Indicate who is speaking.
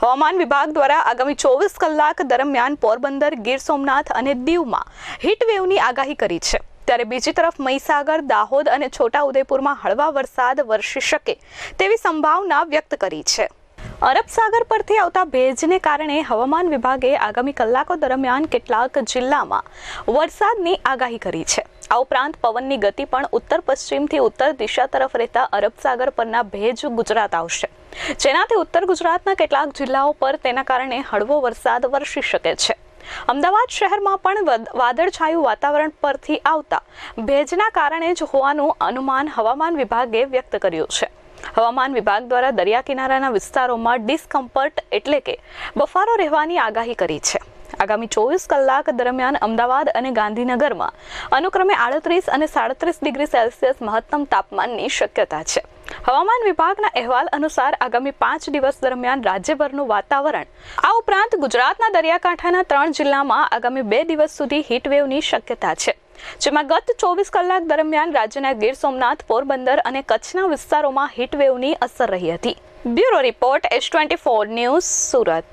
Speaker 1: હવામાન વિભાગ દ્વારા આગામી ચોવીસ કલાક દરમિયાન પોરબંદર, ગીર સોમનાથ અને દીવમાં હીટવેવની આગાહી કરી છે. ત્યારે બીજી તરફ મહીસાગર, દાહોદ અને છોટાઉદેપુરમાં હળવા વરસાદ વરસી શકે તેવી સંભાવના વ્યક્ત કરી છે. અરબ સાગર પરથી આવતા ભેજને કારણે હવામાન વિભાગે આગામી કલાકો દરમિયાન કેટલાક જિલ્લામાં વરસાદની આગાહી કરી છે. આ ઉપરાંત પવનની ગતિ પણ ઉત્તર પશ્ચિમથી ઉત્તર દિશા તરફ રહેતા અરબ સાગર પરના ભેજ ગુજરાત આવશે. જેનાથી ઉત્તર ગુજરાતના કેટલાક જિલ્લાઓ પર તેના કારણે હળવો વરસાદ વરસી શકે છે. અમદાવાદ શહેરમાં પણ વદ- વાદળછાયું વાતાવરણ પરથી આવતા ભેજના કારણે જ હોવાનું અનુમાન હવામાન વિભાગે વ્યક્ત કર્યું છે. હવામાન વિભાગ દ્વારા દરિયા કિનારાના વિસ્તારોમાં ડિસ્કમ્ફર્ટ એટલે કે બફારો રહેવાની આગાહી કરી છે. આગામી ચોવીસ કલાક દરમિયાન અમદાવાદ અને ગાંધીનગરમાં અનુક્રમે આડત્રીસ અને સાડત્રીસ ડિગ્રી સેલ્સિયસ મહત્તમ તાપમાનની શક્યતા છે. હવામાન વિભાગના અહેવાલ અનુસાર આગામી પાંચ દિવસ દરમિયાન રાજ્યભરનું વાતાવરણ, આ ઉપરાંત ગુજરાતના દરિયાકાંઠાના ત્રણ જિલ્લામાં આગામી બે દિવસ સુધી હીટવેવની શક્યતા છે. જેમાં ગત ચોવીસ કલાક દરમિયાન રાજ્યના ગીર સોમનાથ, પોરબંદર અને કચ્છના વિસ્તારોમાં હીટવેવની અસર રહી હતી. Bureau report S twenty four news Surat.